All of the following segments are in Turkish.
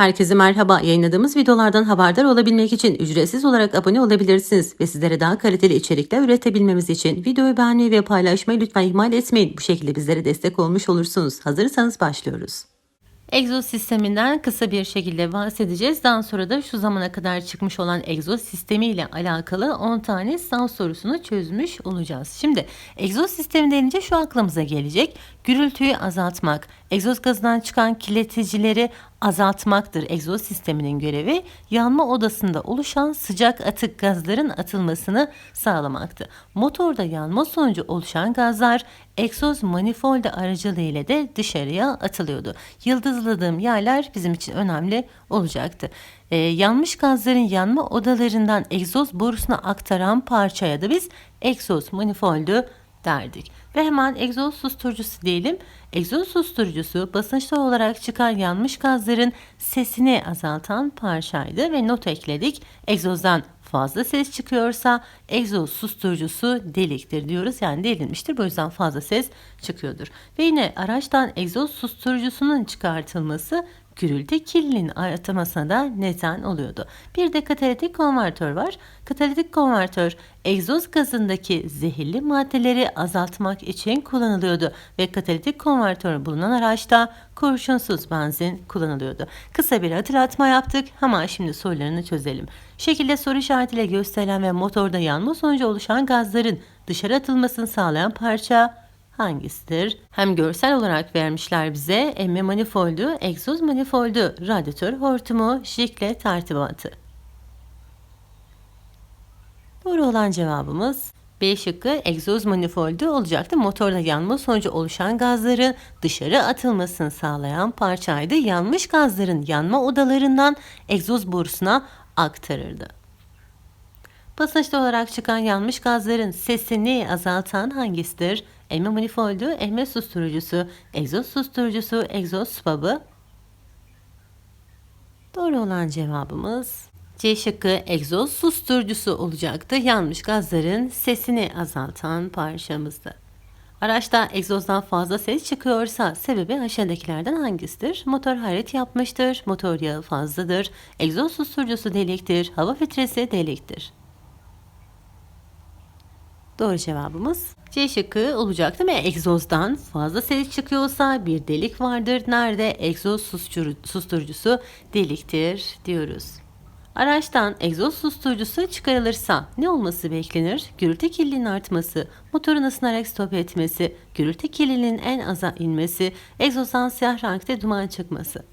Herkese merhaba. Yayınladığımız videolardan haberdar olabilmek için ücretsiz olarak abone olabilirsiniz ve sizlere daha kaliteli içerikler üretebilmemiz için videoyu beğenmeyi ve paylaşmayı lütfen ihmal etmeyin. Bu şekilde bizlere destek olmuş olursunuz. Hazırsanız başlıyoruz. Egzoz sisteminden kısa bir şekilde bahsedeceğiz. Daha sonra da şu zamana kadar çıkmış olan egzoz sistemi ile alakalı 10 tane sınav sorusunu çözmüş olacağız. Şimdi egzoz sistemi denince şu aklımıza gelecek. Gürültüyü azaltmak, egzoz gazından çıkan kirleticileri azaltmaktır. Egzoz sisteminin görevi yanma odasında oluşan sıcak atık gazların atılmasını sağlamaktı. Motorda yanma sonucu oluşan gazlar egzoz manifoldu aracılığıyla de dışarıya atılıyordu. Yıldızladığım yerler bizim için önemli olacaktı. Ee, yanmış gazların yanma odalarından egzoz borusuna aktaran parçaya da biz egzoz manifoldu derdik. Ve hemen egzoz susturucusu diyelim. Egzoz susturucusu basınçlı olarak çıkan yanmış gazların sesini azaltan parçaydı ve not ekledik. Egzozdan fazla ses çıkıyorsa egzoz susturucusu deliktir diyoruz. Yani delinmiştir. Bu yüzden fazla ses çıkıyordur. Ve yine araçtan egzoz susturucusunun çıkartılması gürültü kirliliğinin artmasına da neden oluyordu. Bir de katalitik konvertör var. Katalitik konvertör egzoz gazındaki zehirli maddeleri azaltmak için kullanılıyordu ve katalitik konvertör bulunan araçta kurşunsuz benzin kullanılıyordu. Kısa bir hatırlatma yaptık. Hemen şimdi sorularını çözelim. Şekilde soru işaretiyle gösterilen ve motorda yanma sonucu oluşan gazların dışarı atılmasını sağlayan parça hangisidir? Hem görsel olarak vermişler bize emme manifoldu, egzoz manifoldu, radyatör hortumu, jikle tertibatı. Doğru olan cevabımız B şıkkı egzoz manifoldu olacaktı. Motorda yanma sonucu oluşan gazların dışarı atılmasını sağlayan parçaydı. Yanmış gazların yanma odalarından egzoz borusuna aktarırdı. Basınçlı olarak çıkan yanmış gazların sesini azaltan hangisidir? Emme manifoldu, emme susturucusu, egzoz susturucusu, egzoz spabı. Doğru olan cevabımız C şıkkı egzoz susturucusu olacaktı. Yanmış gazların sesini azaltan parçamızdı. Araçta egzozdan fazla ses çıkıyorsa sebebi aşağıdakilerden hangisidir? Motor hayret yapmıştır, motor yağı fazladır, egzoz susturucusu deliktir, hava filtresi deliktir. Doğru cevabımız C şıkkı olacaktı ve egzozdan fazla ses çıkıyorsa bir delik vardır. Nerede? Egzoz susturucusu deliktir diyoruz. Araçtan egzoz susturucusu çıkarılırsa ne olması beklenir? Gürültü kirliliğinin artması, motorun ısınarak stop etmesi, gürültü kirliliğinin en aza inmesi, egzozdan siyah renkte duman çıkması.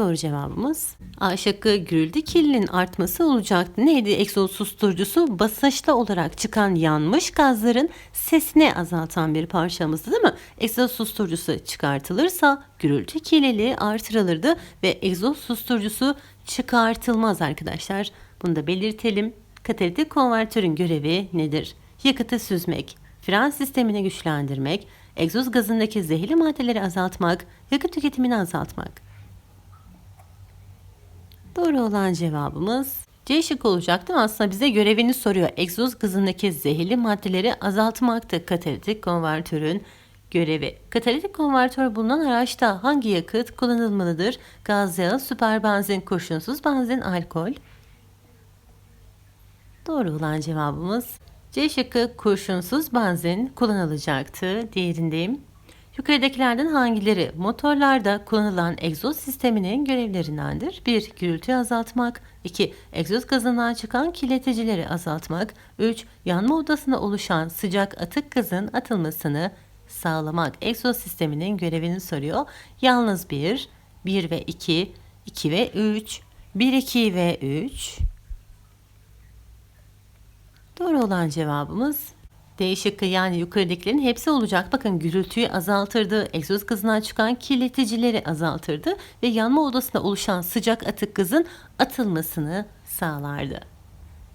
Doğru cevabımız A şıkkı gürültü kirliliğinin artması olacaktı. Neydi egzoz susturucusu? Basınçlı olarak çıkan yanmış gazların sesini azaltan bir parçamızdı değil mi? Egzoz susturucusu çıkartılırsa gürültü kirliliği artırılırdı ve egzoz susturucusu çıkartılmaz arkadaşlar. Bunu da belirtelim. Katalitik konvertörün görevi nedir? Yakıtı süzmek, fren sistemini güçlendirmek, egzoz gazındaki zehirli maddeleri azaltmak, yakıt tüketimini azaltmak. Doğru olan cevabımız C şık olacaktı aslında bize görevini soruyor. Egzoz gazındaki zehirli maddeleri azaltmaktı katalitik konvertörün görevi. Katalitik konvertör bulunan araçta hangi yakıt kullanılmalıdır? Gaz yağı, süper benzin, kurşunsuz benzin, alkol. Doğru olan cevabımız C şıkkı kurşunsuz benzin kullanılacaktı. Diğerindeyim. Yukarıdakilerden hangileri motorlarda kullanılan egzoz sisteminin görevlerindendir? 1. Gürültü azaltmak 2. Egzoz gazından çıkan kirleticileri azaltmak 3. Yanma odasında oluşan sıcak atık gazın atılmasını sağlamak. Egzoz sisteminin görevini soruyor. Yalnız 1, 1 ve 2, 2 ve 3, 1, 2 ve 3. Doğru olan cevabımız D şıkkı yani yukarıdakilerin hepsi olacak. Bakın gürültüyü azaltırdı, egzoz gazından çıkan kirleticileri azaltırdı ve yanma odasında oluşan sıcak atık gazın atılmasını sağlardı.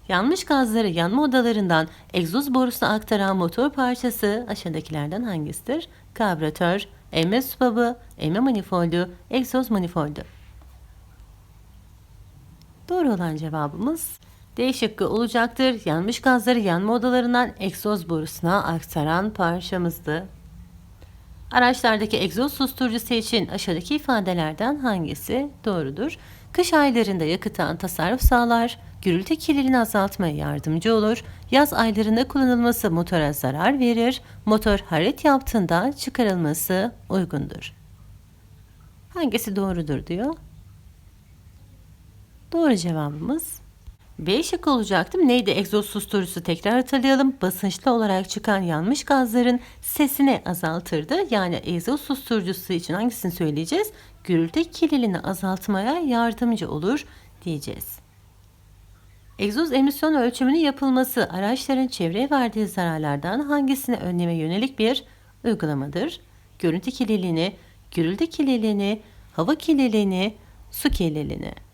Yanmış gazları yanma odalarından egzoz borusuna aktaran motor parçası aşağıdakilerden hangisidir? Karbüratör, emme subabı, emme manifoldu, egzoz manifoldu. Doğru olan cevabımız D şıkkı olacaktır. Yanmış gazları yanma odalarından egzoz borusuna aktaran parçamızdı. Araçlardaki egzoz susturucusu için aşağıdaki ifadelerden hangisi doğrudur? Kış aylarında yakıttan tasarruf sağlar, gürültü kirliliğini azaltmaya yardımcı olur, yaz aylarında kullanılması motora zarar verir, motor hararet yaptığında çıkarılması uygundur. Hangisi doğrudur diyor. Doğru cevabımız B şık olacaktım. Neydi egzoz susturucusu tekrar hatırlayalım. Basınçlı olarak çıkan yanmış gazların sesini azaltırdı. Yani egzoz susturucusu için hangisini söyleyeceğiz? Gürültü kirliliğini azaltmaya yardımcı olur diyeceğiz. Egzoz emisyon ölçümünün yapılması araçların çevreye verdiği zararlardan hangisini önleme yönelik bir uygulamadır? Görüntü kirliliğini, gürültü kirliliğini, hava kirliliğini, su kirliliğini.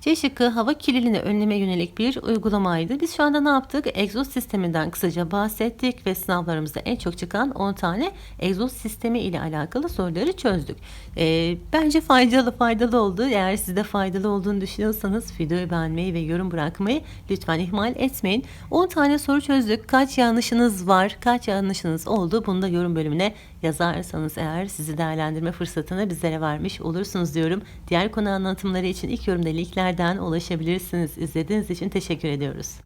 C şıkkı hava kirliliğini önleme yönelik bir uygulamaydı. Biz şu anda ne yaptık? Egzoz sisteminden kısaca bahsettik ve sınavlarımızda en çok çıkan 10 tane egzoz sistemi ile alakalı soruları çözdük. Ee, bence faydalı faydalı oldu. Eğer sizde faydalı olduğunu düşünüyorsanız videoyu beğenmeyi ve yorum bırakmayı lütfen ihmal etmeyin. 10 tane soru çözdük. Kaç yanlışınız var? Kaç yanlışınız oldu? Bunu da yorum bölümüne yazarsanız eğer sizi değerlendirme fırsatını bizlere vermiş olursunuz diyorum. Diğer konu anlatımları için ilk yorumda linklerden ulaşabilirsiniz. İzlediğiniz için teşekkür ediyoruz.